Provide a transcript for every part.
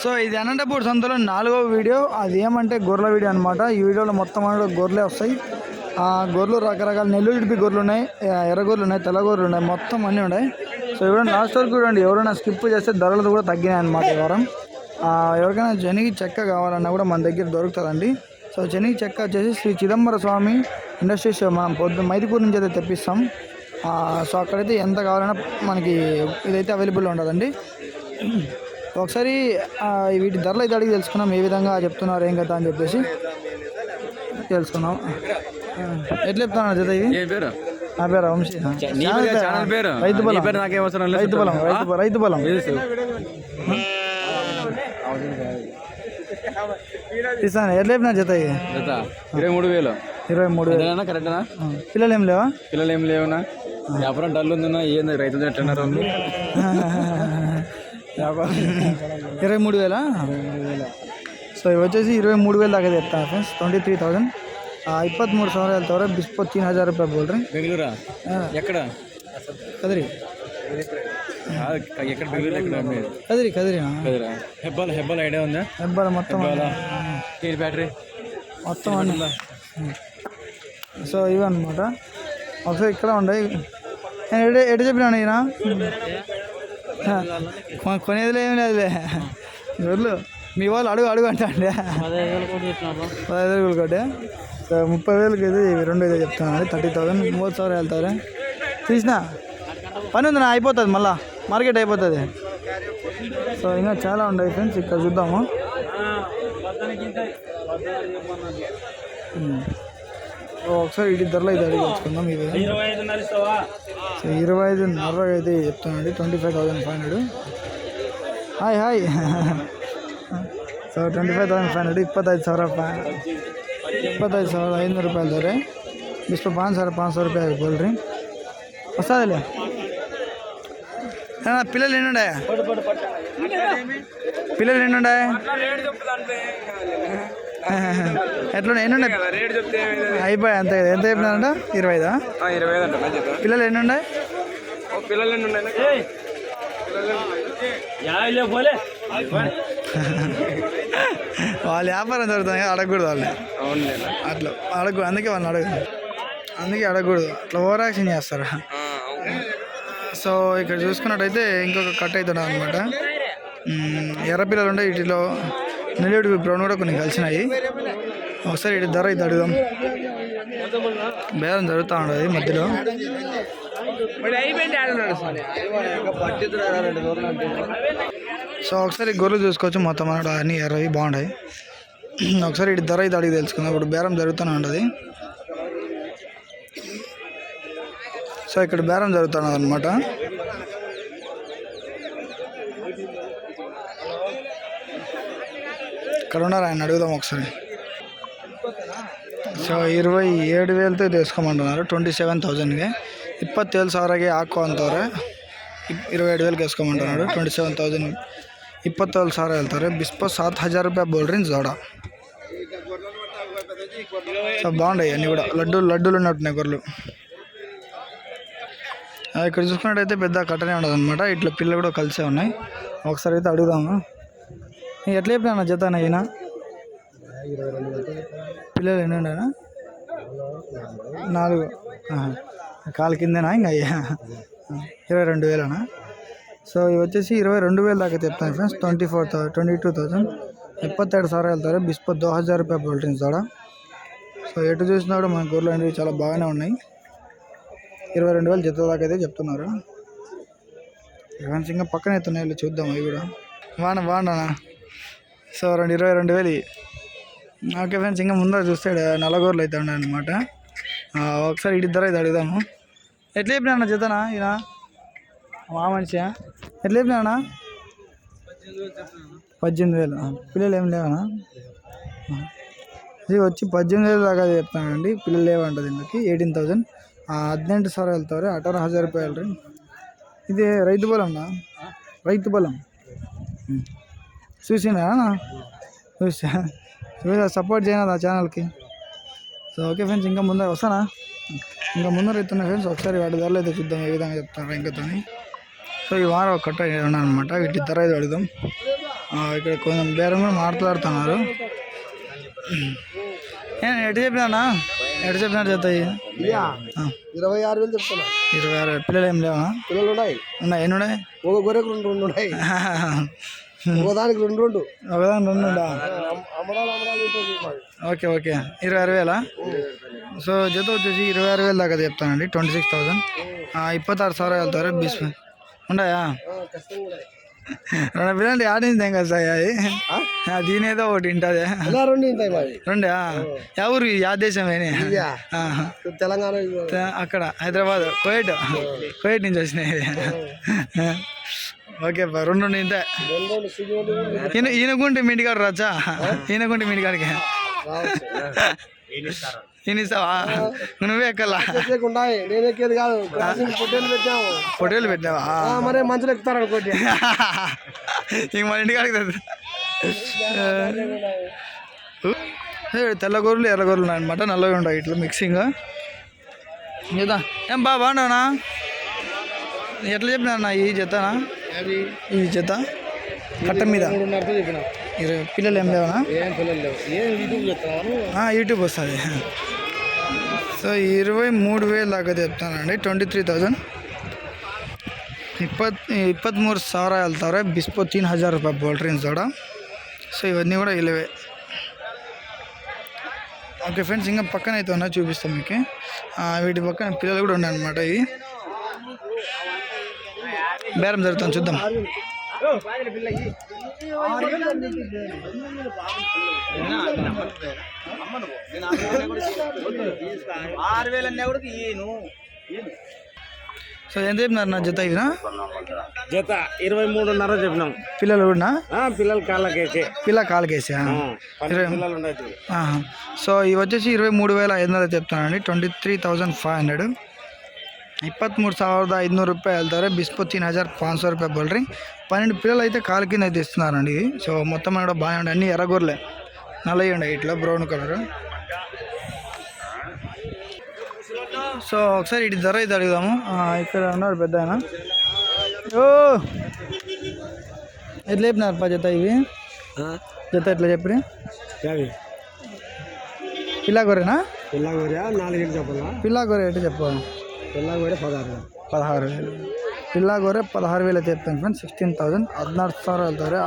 So ఇది అనంతపూర్ సంతలో నాలుగో వీడియో. అది ఏమంటే గొర్రెల వీడియో అనమాట ఈ వీడియోలో మొత్తం అనేది గొర్రెలే వస్తాయి. ఆ గొర్రెలు రకరకాల నెల్లూరు ఇడిపి గొర్రెలు ఉన్నాయి ఎర్ర గొర్రెలు ఉన్నాయి తెల్ల గొర్రెలు ఉన్నాయి మొత్తం అన్నీ ఉన్నాయి. సో ఎవరైనా లాస్ట్ వరకు చూడండి ఎవరైనా స్కిప్ చేస్తే ధరలు కూడా తగ్గినాయి అనమాట ఈ వారం. ఎవరికైనా జనికి చెక్క కావాలన్నా కూడా మన దగ్గర దొరుకుతుందండి. సో జనికి చెక్క వచ్చేసి శ్రీ చిదంబర స్వామి ఇండస్ట్రీస్ మనం పొద్దు మైదిపూర్ నుంచి అయితే తెప్పిస్తాం. సో అక్కడైతే ఎంత కావాలన్నా మనకి ఇదైతే అవైలబుల్ ఉండదండి ఒకసారి వీటి ధరలు అయితే అడిగి తెలుసుకున్నాం ఏ విధంగా చెప్తున్నారు ఏం కదా అని చెప్పేసి. తెలుసుకున్నాం ఎట్లా చెప్తున్నారు జత పేరు? నా పేరు వంశీ. రైతు బలం. రైతు బలం రైతు రైతు బలం. ఇస్తాను. ఎట్లా చెప్పినా జత ఇరవై మూడు వేలు. ఇరవై మూడు వేలు. కరెక్టేనా? పిల్లలు ఏం లేవా? పిల్లలు ఏం లేవునా? వ్యాపారం డల్ ఉందన్నా ఏంది రైతు వాళ్ళు ఇరవై మూడు వేలా? సో ఇవి వచ్చేసి ఇరవై మూడు వేల దాకా తెస్తాను ఫ్రెండ్స్. ట్వంటీ త్రీ థౌసండ్ ಇಪ್ಪತ್ತ್ ಮೂರು ಸಾವಿರ ಹೇಳ್ತವ್ರೆ ಬಿಸ್ಪೋ ತೀನ್ ಹಜಾರ್ ರೂಪಾಯಿ ಬೋಲ್ರಿ ಬೆಂಗಳೂರ ಎಕ್ಕಡ ಕದ್ರಿ ఎక్కడ కదిరి కదిరి కదిరా? హెబ్బాల్ హెబ్బాల్ ఐడియా ఉందా? హెబ్బాల్ మొత్తం బ్యాటరీ? మొత్తం అండి సో ఇవన్నమాట. ఒకసారి ఇక్కడ ఉండే. నేను ఎడ చెప్పినా ఈయన? కొనేదిలే ఏమి లేదులే. ఎవరు మీ వాళ్ళు అడుగు అడుగు అంటే పదహైదు వేలు కోటి ముప్పై వేలకి ఇది రెండు అయితే చెప్తాను థర్టీ థౌసండ్ మూడు సార్ వెళ్తారు తీసిన? పని ఉంది నా అయిపోతుంది మళ్ళా. మార్కెట్ అయిపోతుంది. సో ఇంకా చాలా ఉంటాయి ఫ్రెండ్స్. ఇక్కడ చూద్దాము. ఒకసారి ఇటు ధరలు అయితే అడిగి వచ్చుకుందాం ఇది సో ఇరవై ఐదు నర్ర అయితే చెప్తానండి twenty five thousand five hundred hi hi so twenty five thousand five hundred ಇಪ್ಪತ್ತೈದು ಸಾವಿರ ಫೈ ಇಪ್ಪತ್ತೈದು ಸಾವಿರದ ಐನೂರು ರೂಪಾಯಿ ಅಲ್ದಾರೆ ಬಿಸ್ಪು ಪಾಂಚ್ ಸಾವಿರ ಪಾಂಚ್ ಸಾವಿರ ರೂಪಾಯಿ ಬೋಲ್ರಿ వస్తుందిలే ఆ, పిల్లలు ఎన్ని ఉన్నాయి పిల్లలు ఎన్ని ఉన్నాయి ఎట్లా ఎన్ని ఉన్నాయి అయిపోయి అంతే కదా. ఎంత చెప్పినారంట? ఇరవై ఐదా ఇరవై ఐదు అంట పిల్లలు ఎన్ని ఉన్నాయి? పిల్లలు ఎన్ని ఉన్నాయి? వాళ్ళ వ్యాపారం జరుగుతుంది కదా అడగకూడదు వాళ్ళని. అవునులే. అట్లా అడగకూడదు. అందుకే వాళ్ళని అడగదు అందుకే అడగకూడదు. అట్లా ఓవర్ యాక్షన్ చేస్తారు సో ఇక్కడ చూసుకున్నట్టయితే ఇంకొక కట్ అవుతుంది అనమాట ఎర్ర పిల్లలు ఉంటే వీటిలో నెల్లూరు బ్రౌన్ కూడా కొన్ని కలిసినాయి. ఒకసారి ఇటు ధర ఇది అడుగుదాం. బేరం జరుగుతూ ఉండదు మధ్యలో. సో ఒకసారి గొర్రెలు చూసుకోవచ్చు మొత్తం అన్నాడు అన్ని ఎర్రవి బాగున్నాయి. ఒకసారి ఇటు ధర ఇది అడిగి తెలుసుకుందాం ఇప్పుడు బేరం జరుగుతూనే ఉండదు. సో ఇక్కడ బేరం జరుగుతున్నది అనమాట ఎక్కడ ఉన్నారు? ఆయన అడుగుదాం ఒకసారి. సో ఇరవై ఏడు వేలతో తీసుకోమంటున్నారు ట్వంటీ సెవెన్ థౌజండ్కి. ಇಪ್ಪತ್ತೇಳು ಸಾವಿರಗೆ ಹಾಕು ಅಂತವ್ರೆ ಇರವೈ ಏಳು ವೇಲ್ಗೆ ವೇಸ್ಕೊಂಬಂಟುన్నారు ಟ್ವೆಂಟಿ ಸೆವೆನ್ ತೌಸಂಡ್ ಇಪ್ಪತ್ತೇಳು సార్ వెళ్తారు. బిస్పో ಸಾತ್ హజార్ రూపాయ బోల్డ్రింక్ జోడా సో బాగుంటాయి అన్నీ కూడా. లడ్డూ లడ్డూలు ఉన్నట్టున్నాయి గొర్రెలు. ఇక్కడ చూసుకున్నట్టయితే పెద్ద కట్టనే ఉండదు అనమాట ఇట్లా పిల్లలు కూడా కలిసే ఉన్నాయి. ఒకసారి అయితే అడుగుదాము? ఎట్లా చెప్పిన జత అయినా? పిల్లలు ఎన్ని ఉండేనా నాలుగు కాలు కిందేనా ఇంకా? అయ్యా ఇరవై రెండు వేలనా? సో ఇవి వచ్చేసి ఇరవై రెండు వేల దాకా చెప్తాను friends. Twenty four thousand twenty two thousand ఎప్పత్తేడు sir వెళ్తారు. బిస్పో దో హజార్ రూపాయ బులెటిన్స్ కూడా సో ఎటు చూసినా కూడా మన ఊర్లో అనేవి చాలా బాగానే ఉన్నాయి. ఇరవై రెండు వేలు జత దాకా అయితే చెప్తున్నారు. ఫ్రెండ్స్ ఇంకా పక్కన అవుతున్నాయి చూద్దాం అవి కూడా. వాన వాన సో రెండు ఇరవై రెండు వేలు ఇవి. ఓకే ఫ్రెండ్స్ ఇంకా ముందర చూస్తే నల్లగోర్లు అయితే ఉన్నాయి అనమాట ఒకసారి ఇటు ధర ఇది అడుగుదాము ఎట్లా చెప్పినా జతనా ఈయన మా మనిషి ఎట్లా చెప్పినా పద్దెనిమిది వేలు ఆ, పిల్లలు ఏం లేవనా ఆ. ఇది వచ్చి పద్దెనిమిది వేలు దాకా చెప్తానండి పిల్లలు లేవంట దీనికి ఎయిటీన్ థౌజండ్ ಹದಿನೆಂಟು ಸಾವಿರ ಹೇಳ್ತಾವ್ರೆ ಅಠಾರ ಹಜಾರ್ ರೂಪಾಯಿ ಅಲ್ರಿ ఇది రైతు బలంనా రైతు బలం ఉం. చూసినా చూసా. చూసా సపోర్ట్ చేయను ఆ ఛానల్కి సో ఓకే ఫ్రెండ్స్ ఇంకా ముందర వస్తానా? ఇంకా ముందర ఎత్తున్నా ఫ్రెండ్స్ ఒకసారి వాటి ధరలు అయితే చూద్దాం ఏ విధంగా చెప్తారు ఇంకతోని సో ఈ వారం ఒక కట్ట అనమాట వీటి ధర అయితే అడుగుదాం. ఇక్కడ కొంచెం బేరం కూడా మాట్లాడుతున్నారు ఏ, ఎటు చెప్పినా ఎటు చెప్పినట్టు చెప్తాయి. ఇరవై ఆరు వేలు చెప్తున్నా. ఇరవై ఆరు పిల్లలు ఏం లేవా? పిల్లలు ఉన్నాయి. ఉన్నాయి ఎన్ని ఉన్నాయి? ఒక గొర్రెకు రెండు ఉన్నాయి. ఒకదానికి రెండు రెండు. ఒకదానికి రెండు ఓకే ఓకే. ఇరవై ఆరు వేలా? సో జత వచ్చేసి ఇరవై ఆరు వేలు దాకా చెప్తానండి ట్వంటీ సిక్స్ థౌసండ్. ఇప్పత్తారు సార్ వెళ్తారు బీస్ ఉన్నాయా రెండు పిల్లలు ఆడింది ఏం కదా అది? దీనేదో ఒకటి ఉంటుంది రెండా యా ఊరు యా దేశం తెలంగాణ అక్కడ హైదరాబాద్ కోయట్ కోయట్ నుంచి వచ్చినాయి. ఓకే బా రెండు ఇంతే. ఈయన ఈయనకుంటే మీ ఇంటికాడు రాచా ఈయనకుంటే మీ ఇంటికాడికి. రావచ్చు. ఈయన ఇస్తావా? నువ్వే ఎక్కలా? ఎక్కేకి ఉన్నాయి నేను ఎక్కేది కాదు పొట్టేలు పెట్టాము పొట్టేలు పెట్టినావా? ఆ, మరే మంచులు ఎక్కుతారు అనుకోండి. ఇంక మన ఇంటికాడికి తెద్దు. ఏ, తెల్ల గొర్రెలు ఎర్ర గొర్రెలు అనమాట నల్లగా ఉంటాయి ఇట్లా మిక్సింగ్ ఏం బా బాగున్నావునా? ఎట్లా చెప్పినా ఈ జతనా? ఈ జత కట్ట మీద? ఇరవై పిల్లలు ఏం లేవనా? యూట్యూబ్ వస్తుంది. సో ఇరవై మూడు వేలు దాకా చెప్తానండి ట్వంటీ త్రీ థౌజండ్ ఇప్పత్ ఇప్పత్మూరు ಸಾವಿರ ಹೇಳ್ತಾವ್ರೆ ಬಿಸ್ಪೋ ತೀನ್ ಹಜಾರ್ ರೂಪಾಯಿ ಬೋಲ್ಟ್ರಿನ್ಸ್ కూడా సో ఇవన్నీ కూడా ఇలవే. ఓకే ఫ్రెండ్స్ ఇంకా పక్కన అయితే ఉన్నా చూపిస్తాం మీకు. వీటి పక్కన పిల్లలు కూడా ఉన్నాయన్నమాట అనమాట బేరం జరుగుతుంది చూద్దాం. ఆరు వేలు అన్నా కూడా సో ఎంత చెప్పినారు నా జత ఇదినా జత ఇరవై మూడున్నర చెప్పినాం. పిల్లలు కూడా పిల్లలు కాళ్ళకేసే. పిల్ల కాళ్ళకేసి సో ఇవి వచ్చేసి ఇరవై మూడు వేల ఐదు వందలు చెప్తానండి twenty three thousand five hundred. ಇಪ್ಪತ್ತ್ಮೂರು ಸಾವಿರದ ಐದುನೂರು ರೂಪಾಯಿ ಹೇಳ್ತಾರೆ బిస్పో తీన్ హజార్ పాంచ్ సో రూపాయలు బోల్డ్రీ పన్నెండు పిల్లలు అయితే కాలు కింద అయితే ఇస్తున్నారండి ఇవి సో మొత్తం కూడా బాగానే ఉండే అన్ని ఎర్రగొర్రెలే నల్లవి ఉండే ఇట్లా బ్రౌన్ కలర్ సో ఒకసారి ఇటు ధర అయితే అడుగుదాము ఆ, ఇక్కడ ఉన్నారు పెద్ద ఆయన ఓ ఎట్లా చెప్పినారు పా జత ఇవి జత ఎట్లా చెప్పి పిల్ల గొర్రెనా పిల్లగోరా నాలుగేళ్ళు చెప్పాలా పిల్ల గొర్రె ఎట్లా చెప్పాలి పిల్లకు కూడా పదహారు వేలు. పదహారు వేలు. పిల్లలకు కూడా పదహారు వేలు అయితే చెప్తాను ಫ್ರೆಂಡ್ಸ್ సిక్టీన్ థౌసండ్ పద్నాలుగు సంవత్సరాల వెళ్తారు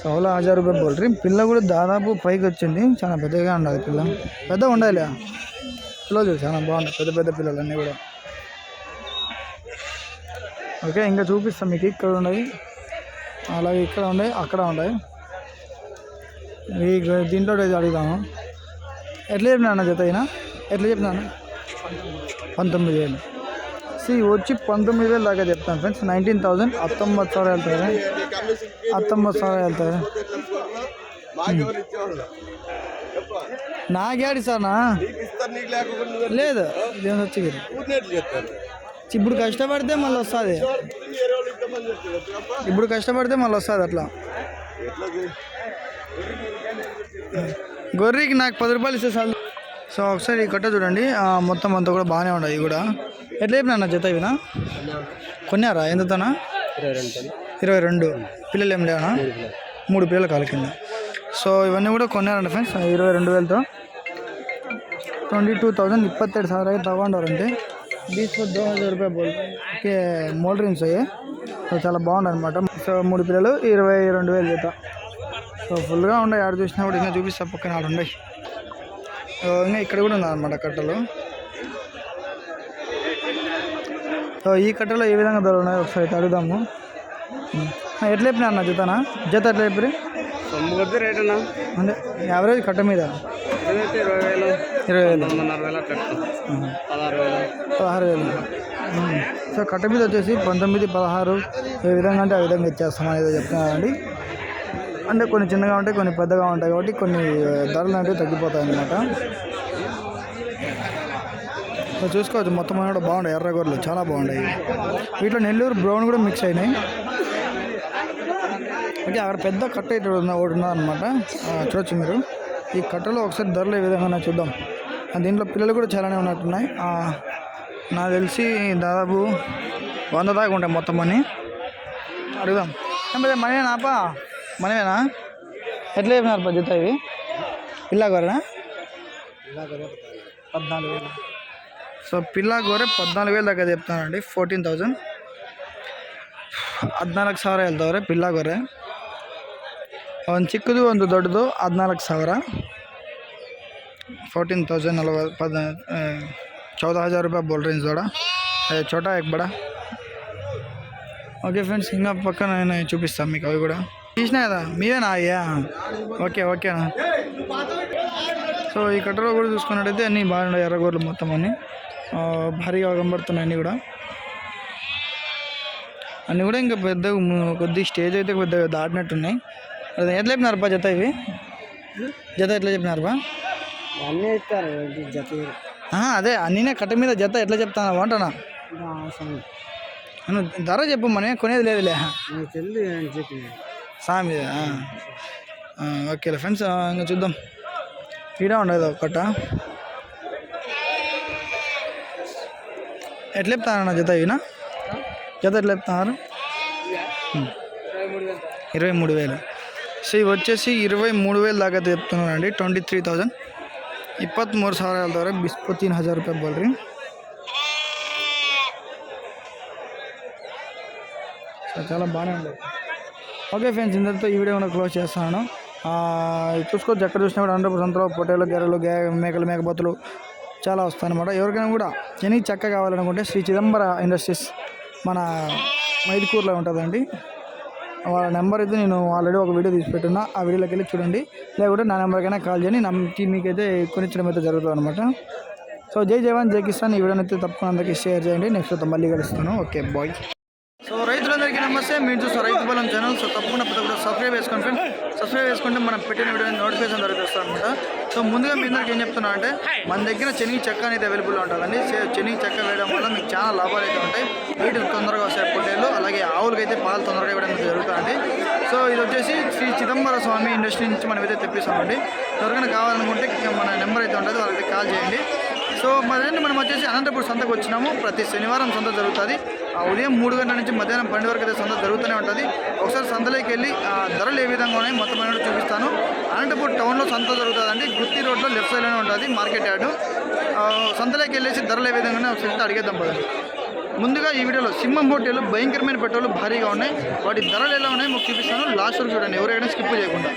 సోల హజార్ రూపాయలు పోల్ట్రీ పిల్ల కూడా దాదాపు పైకి వచ్చింది. చాలా పెద్దగా ఉండాలి పిల్ల. పెద్ద ఉండాలి పిల్లలు చాలా బాగుంటుంది పెద్ద పెద్ద పిల్లలు అన్నీ కూడా. ఓకే ఇంకా చూపిస్తాం మీకు. ఇక్కడ ఉన్నాయి. అలాగే ఇక్కడ ఉన్నాయి. అక్కడ ఉన్నాయి. దీంట్లో అడుగుతాము ఎట్లా చెప్పినా అన్న జత అయినా? ఎట్లా చెప్పినా పంతొమ్మిది వేలు సో వచ్చి పంతొమ్మిది వేలు దాకా చెప్తాను ఫ్రెండ్స్. నైన్టీన్ థౌసండ్ హత్తొంబది సార్ వెళ్తారు. హత్తొంబది సార్ వెళ్తారు. నాకేడి సార్నా లేదు వచ్చి ఇప్పుడు కష్టపడితే మళ్ళీ వస్తుంది. ఇప్పుడు కష్టపడితే మళ్ళీ వస్తుంది అట్లా. గొర్రెకి నాకు పది రూపాయలు ఇస్తే చాలు. సో ఒకసారి ఈ కట్ట చూడండి. మొత్తం అంతా కూడా బాగానే ఉండదు ఇవి కూడా. ఎట్లా చెప్పిన జత ఇవినా? కొన్నారా? ఎంతనా ఇరవై రెండు. పిల్లలు ఏం లేవనా? మూడు పిల్లలు కాల కింద. సో ఇవన్నీ కూడా కొన్నారండి ఫ్రెండ్స్. ఇరవై రెండు వేలతో. Twenty two thousand thousand sir అయితే ತಗೊಂಡವ್ರಂತೆ బీచ్ దో హజార్ రూపాయ బోల్. ఓకే మోల్ డ్రింక్స్ అయ్యాయి చాలా బాగుంది అనమాట సో మూడు పిల్లలు ఇరవై రెండు వేలు చేత సో ఫుల్గా ఉండే ఆడ చూసినా కూడా ఇంకా చూపిస్తా పక్కన ఆడుండయి ఇంకా ఇక్కడ కూడా ఉందన్నమాట కట్టలు. సో ఈ కట్టలో ఏ విధంగా ధరలు ఉన్నాయో ఒకసారి అయితే అడుగుదాము. ఎట్లా చెప్పినా అన్న జతనా? జత ఎట్లా చెప్పి రేట్ అన్నా. అంటే యావరేజ్ కట్ట మీద? ఇరవై వేలు. ఇరవై. పదహారు వేలు. సో కట్ట మీద వచ్చేసి పంతొమ్మిది పదహారు ఏ విధంగా అంటే ఆ విధంగా ఇచ్చేస్తాం అనేది చెప్తున్నానండి. అంటే కొన్ని చిన్నగా ఉంటాయి కొన్ని పెద్దగా ఉంటాయి కాబట్టి కొన్ని ధరలు అనేవి తగ్గిపోతాయి అన్నమాట. చూసుకోవచ్చు మొత్తం అన్నీ కూడా బాగుంటాయి ఎర్ర గొర్రెలు చాలా బాగుంటాయి. వీటిలో నెల్లూరు బ్రౌన్ కూడా మిక్స్ అయినాయి. ఓకే అక్కడ పెద్ద కట్ట ఇటు ఒకటి ఉన్నదన్నమాట. చూడొచ్చు మీరు. ఈ కట్టలో ఒకసారి ధరలు ఏ విధంగా చూద్దాం. దీంట్లో పిల్లలు కూడా చాలానే ఉన్నట్టున్నాయి. నాకు తెలిసి దాదాపు వంద దాకా ఉంటాయి మొత్తం అని అడుగుదాం. మరి నాపా मन में एट्ला पिला पिगोर पदना सो पिगोर पदना वेल दी फोर्टी थौज हद्नाक सवि हेल्तवर पिगोर चिखद दौडद हद्नाक सवि फोर्टीन थौज नल पद चौदह हज़ार रुपये बोल रही जोड़ा छोटा एक बड़ा ओके फ्रेंड्स इंका पक् चूपी अभी తీసినా కదా? మీవేనా అయ్యా. ఓకే ఓకేనా సో ఈ కట్టలో కూడా చూసుకున్నట్టయితే అన్నీ బాగున్నాయి ఎర్రగోర్లు మొత్తం అన్నీ. భారీగా కనబడుతున్నాయి అన్నీ కూడా. అన్నీ కూడా ఇంకా పెద్దగా ము- కొద్ది స్టేజ్ అయితే పెద్దగా దాటినట్టున్నాయి. అదే ఎట్లా చెప్పినారు బా జత ఇవి? జత ఎట్లా చెప్పినారు బా అన్నీ ఇస్తారు జత అదే అన్నీనే కట్ట మీద జత ఎట్లా చెప్తాను నువ్వు ధర చెప్పు మనే కొనేది లేదులే. తెలియదు సామి ఓకే ఫ్రెండ్స్ ఇంకా చూద్దాం ఈడ ఉండదు ఒక కట్ట ఎట్లా చెప్తానన్న జత ఇవినా జత ఎట్లా చెప్తున్నారు ఇరవై మూడు వేలు సో ఇవి వచ్చేసి ఇరవై మూడు వేలు దాకా చెప్తున్నారండి ట్వంటీ త్రీ థౌజండ్ ಇಪ್ಪತ್ತ್ಮೂರು ಸಾವಿರ ಹೇಳ್ತವ್ರೆ ಇಪ್ಪತ್ತೀನು ಹಜಾರ್ ರೂಪಾಯಿ ಬೋಲ್ರಿ సో చాలా బాగానే ఉంది ఓకే ఫ్రెండ్స్ ఇంతటితో ఈ వీడియో కూడా క్లోజ్ చేస్తాను చూసుకో చూసుకోవచ్చు ఎక్కడ చూసినా కూడా హండ్రెడ్ సంతలో పొట్టేలు గెర్రెలు గే మేకలు మేకపోతులు చాలా వస్తాయన్నమాట. ఎవరికైనా కూడా చెనికి చెక్క కావాలనుకుంటే శ్రీ చిదంబర ఇండస్ట్రీస్ మన మైదుకూరులో ఉంటుందండి. వాళ్ళ నెంబర్ అయితే నేను ఆల్రెడీ ఒక వీడియో తీసి పెట్టున్నా. ఆ వీడియోలోకి వెళ్ళి చూడండి. లేకుంటే నా నెంబర్కైనా కాల్ చేయండి. నమ్మి మీకైతే కొనిచ్చడం అయితే జరుగుతుంది అనమాట సో జై జవాన్ జై కిసాన్. ఈ వీడియోని అయితే తప్పకుండా అందరికీ షేర్ చేయండి. నెక్స్ట్ మళ్ళీ కలుస్తాను. Okay bye. సో అందరికీ నమస్తే. మీరు చూస్తారు రైతు బలం ఛానల్. సో తప్పకుండా ప్రతి ఒక్కరు సబ్స్క్రైబ్ చేసుకోండి ఫ్రెండ్స్ సబ్స్క్రైబ్ చేసుకుంటే మనం పెట్టిన వీడియో నోటిఫికేషన్ ద్వారా అనమాట సో ముందుగా మీ అందరికి ఏం చెప్తున్నా అంటే మన దగ్గర చెనిగి చెక్క అనేది అవైలబుల్ ఉంటుందండి. చెనిగి చెక్క వేయడం వల్ల మీకు చాలా లాభాలు అయితే ఉంటాయి. వీటికి తొందరగా వస్తాయి పొట్టేళ్ళు. అలాగే ఆవులకి అయితే పాలు తొందరగా ఇవ్వడం అయితే జరుగుతుందండి. సో ఇది వచ్చేసి శ్రీ చిదంబర స్వామి ఇండస్ట్రీ నుంచి మనం అయితే తెప్పిస్తామండి. ఎవరికైనా కావాలనుకుంటే మన నెంబర్ అయితే ఉంటుంది. వాళ్ళకి కాల్ చేయండి. సో మరండి మనం వచ్చేసి అనంతపూర్ సంతకు వచ్చినాము. ప్రతి శనివారం సంత జరుగుతుంది. ఆ ఉదయం మూడు గంటల నుంచి మధ్యాహ్నం పన్నెండు వరకు అయితే సంత జరుగుతూనే ఉంటుంది. ఒకసారి సంతలోకి వెళ్ళి ఆ ధరలు ఏ విధంగా ఉన్నాయి మొత్తం అనేది చూపిస్తాను. అనంతపూర్ టౌన్లో సంత జరుగుతుందండి. గుత్తి రోడ్లో లెఫ్ట్ సైడ్లోనే ఉంటుంది మార్కెట్ యార్డు. సంతలోకి వెళ్ళేసి ధరలు ఏ విధంగా ఉన్నాయి ఒకసారి అడిగేద్దాం పదండి. ముందుగా ఈ వీడియోలో సింహం హోటల్ భయంకరమైన పెట్రోల్ భారీగా ఉన్నాయి. వాటి ధరలు ఎలా ఉన్నాయి మీకు చూపిస్తాను. లాస్ట్ వరకు చూడండి. ఎవరైనా స్కిప్ చేయకుండా.